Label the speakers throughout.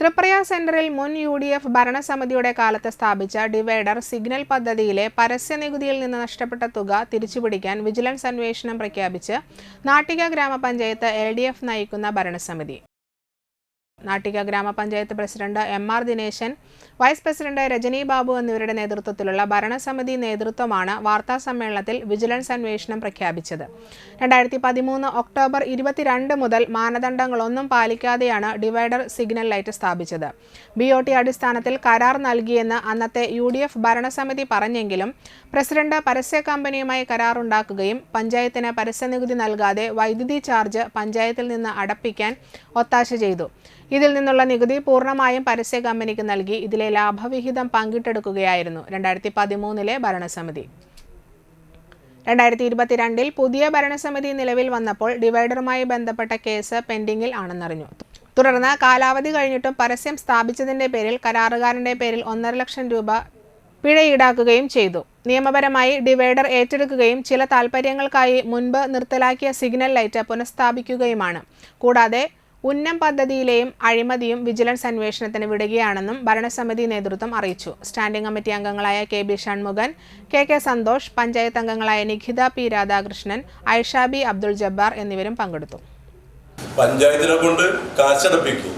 Speaker 1: ത്രിപ്രയ സെന്ററിൽ മുൻ U D F ഭരണസമിതിയുടെ കാലത്ത് സ്ഥാപിച്ച ഡിവൈഡർ സിഗ്നൽ പദ്ധതിയിലെ പരസ്യ നികുതിയിൽ നിന്ന് നഷ്ടപ്പെട്ട തുക തിരിച്ചുപിടിക്കാൻ വിജിലൻസ് അന്വേഷണം പ്രഖ്യാപിച്ച് നാട്ടിക ഗ്രാമപഞ്ചായത്ത് എൽ ഡി എഫ് നയിക്കുന്ന ഭരണസമിതി. നാട്ടിക ഗ്രാമപഞ്ചായത്ത് president M R Dineshan vice president Rajani Babu എന്നിവരുടെ നേതൃത്വത്തിലുള്ള ഭരണസമിതി നേതൃത്വമാണ് വാർത്താ സമ്മേളനത്തിൽ വിജിലൻസ് അന്വേഷണം പ്രഖ്യാപിച്ചത്. രണ്ടായിരത്തി പതിമൂന്ന് ഒക്ടോബർ ഇരുപത്തിരണ്ട് മുതൽ മാനദണ്ഡങ്ങളൊന്നും പാലിക്കാതെയാണ് ഡിവൈഡർ സിഗ്നൽ ലൈറ്റ് സ്ഥാപിച്ചത്. ബി ഒ ടി അടിസ്ഥാനത്തിൽ കരാർ നൽകിയെന്ന് അന്നത്തെ യു ഡി എഫ് ഭരണസമിതി പറഞ്ഞെങ്കിലും പ്രസിഡന്റ് പരസ്യ കമ്പനിയുമായി കരാറുണ്ടാക്കുകയും പഞ്ചായത്തിന് പരസ്യനികുതി നൽകാതെ വൈദ്യുതി ചാർജ് പഞ്ചായത്തിൽ നിന്ന് അടപ്പിക്കാൻ ഒത്താശ ചെയ്തു. ഇതിൽ നിന്നുള്ള നികുതി പൂർണമായും പരസ്യ കമ്പനിക്ക് നൽകി. ഇതിലെ ലാഭവിഹിതം പങ്കിട്ടെടുക്കുകയായിരുന്നു രണ്ടായിരത്തി പതിമൂന്നിലെ ഭരണസമിതി. രണ്ടായിരത്തി ഇരുപത്തിരണ്ടിൽ പുതിയ ഭരണസമിതി നിലവിൽ വന്നപ്പോൾ ഡിവൈഡറുമായി ബന്ധപ്പെട്ട കേസ് പെൻഡിങ്ങിൽ ആണെന്നറിഞ്ഞു. തുടർന്ന് കാലാവധി കഴിഞ്ഞിട്ടും പരസ്യം സ്ഥാപിച്ചതിന്റെ പേരിൽ കരാറുകാരന്റെ പേരിൽ ഒന്നര ലക്ഷം രൂപ പിഴ ഈടാക്കുകയും ചെയ്തു. നിയമപരമായി ഡിവൈഡർ ഏറ്റെടുക്കുകയും ചില താൽപ്പര്യങ്ങൾക്കായി മുൻപ് നിർത്തലാക്കിയ സിഗ്നൽ ലൈറ്റ് പുനഃസ്ഥാപിക്കുകയുമാണ്. കൂടാതെ ഉന്നം പദ്ധതിയിലെയും അഴിമതിയും വിജിലൻസ് അന്വേഷണത്തിന് വിടുകയാണെന്നും ഭരണസമിതി നേതൃത്വം അറിയിച്ചു. സ്റ്റാൻഡിംഗ് കമ്മിറ്റി അംഗങ്ങളായ K B Shanmukhan K K Santhosh panchayat അംഗങ്ങളായ നിഖിത പി രാധാകൃഷ്ണൻ ഐഷാബി അബ്ദുൾ ജബ്ബാർ എന്നിവരും പങ്കെടുത്തു.
Speaker 2: പഞ്ചായത്തിനെ കൊണ്ട് കാശടപ്പിക്കും.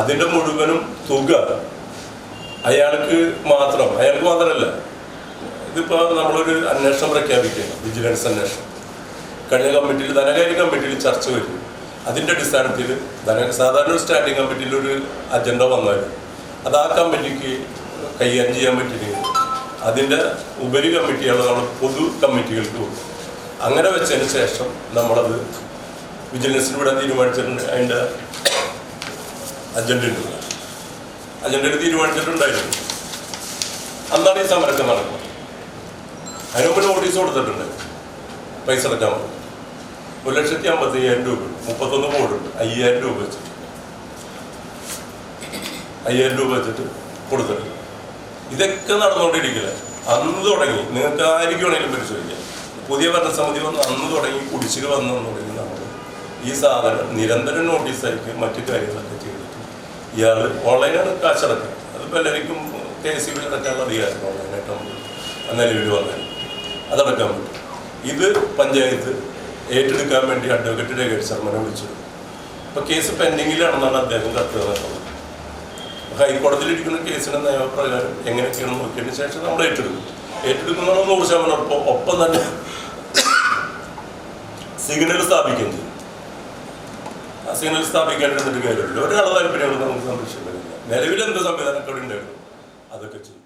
Speaker 2: അതിന്റെ മുഴുവനും തുക അയാൾക്ക് മാത്രം അയാൾക്ക് മാത്രമല്ല ഇതിപ്പോ നമ്മളൊരു അന്വേഷണം പ്രഖ്യാപിക്കുകയാണ് വിജിലൻസ് അന്വേഷണം. കഴിഞ്ഞ കമ്മിറ്റിയിൽ ധനകാര്യ കമ്മിറ്റിയിൽ ചർച്ച വരും. അതിന്റെ അടിസ്ഥാനത്തിൽ സാധാരണ ഒരു കമ്മിറ്റിയിൽ ഒരു അജണ്ട വന്നാൽ അത് ആ കമ്മിറ്റിക്ക് കൈകാര്യം ചെയ്യാൻ പറ്റിയില്ല അതിന്റെ ഉപരി കമ്മിറ്റിയാണ് നമ്മൾ പൊതു കമ്മിറ്റികൾക്ക് കൊടുക്കും അങ്ങനെ വെച്ചതിന് ശേഷം നമ്മളത് വിജിലൻസിന് വിടാൻ തീരുമാനിച്ചിട്ടുണ്ട് അതിന്റെ അജണ്ട ഉണ്ട് അജണ്ട തീരുമാനിച്ചിട്ടുണ്ടായിരുന്നു. അന്നാണ് ഈ സമരമൊക്കെ നടക്കുന്നത് അതിന് നോട്ടീസ് കൊടുത്തിട്ടുണ്ട്. പൈസ അടക്കാൻ ഒരു ലക്ഷത്തി അമ്പത്തി അയ്യായിരം രൂപ. മുപ്പത്തൊന്ന് ബോർഡുണ്ട് അയ്യായിരം രൂപ വെച്ചിട്ട്. അയ്യായിരം രൂപ വെച്ചിട്ട് കൊടുത്തിട്ട്. ഇതൊക്കെ നടന്നുകൊണ്ടിരിക്കില്ല? അന്ന് തുടങ്ങി. നിങ്ങൾക്ക് ആയിരിക്കും വേണമെങ്കിലും പരിശോധിക്കാം. പുതിയ ഭരണസമിതി വന്ന് അന്ന് തുടങ്ങി കുടിശ്ശിക വന്നു തുടങ്ങി നമ്മൾ ഈ സാധനം നിരന്തരം നോട്ടീസ് അയക്കുകയും മറ്റു കാര്യങ്ങളൊക്കെ ചെയ്തിട്ട് ഇയാൾ ഓൺലൈനാണ് കാശടക്കുക അത് എല്ലാവർക്കും കെ സി ബി അടക്കാനുള്ള അധികാരം ഓൺലൈനായിട്ട് നമുക്ക് നിലവിൽ വന്നാൽ അതടക്കാൻ പറ്റും. ഇത് പഞ്ചായത്ത് ഏറ്റെടുക്കാൻ വേണ്ടി അഡ്വക്കേറ്റ് കേസ് ശർമ്മനെ വിളിച്ചത് അപ്പോൾ കേസ് പെൻഡിങ്ങിലാണെന്നാണ് അദ്ദേഹം കത്ത് തന്നിട്ടുള്ളത് ഹൈക്കോടതിയിലിരിക്കുന്ന കേസിന്റെ നിയമപ്രകാരം എങ്ങനെയൊക്കെയാണ് നോക്കിയതിന് ശേഷം നമ്മൾ ഏറ്റെടുക്കും. ഏറ്റെടുക്കുന്ന നൂറ് ശതമാനം ഒപ്പം ഒപ്പം തന്നെ സിഗ്നൽ സ്ഥാപിക്കുകയും ആ സിഗ്നൽ സ്ഥാപിക്കേണ്ടിരുന്നിട്ട് കാര്യമില്ല. ഒരാളെ താല്പര്യങ്ങളും നമുക്ക് സംരക്ഷിക്കുന്നില്ല സംവിധാനമൊക്കെ അവിടെ ഉണ്ടായിരുന്നു അതൊക്കെ ചെയ്യും.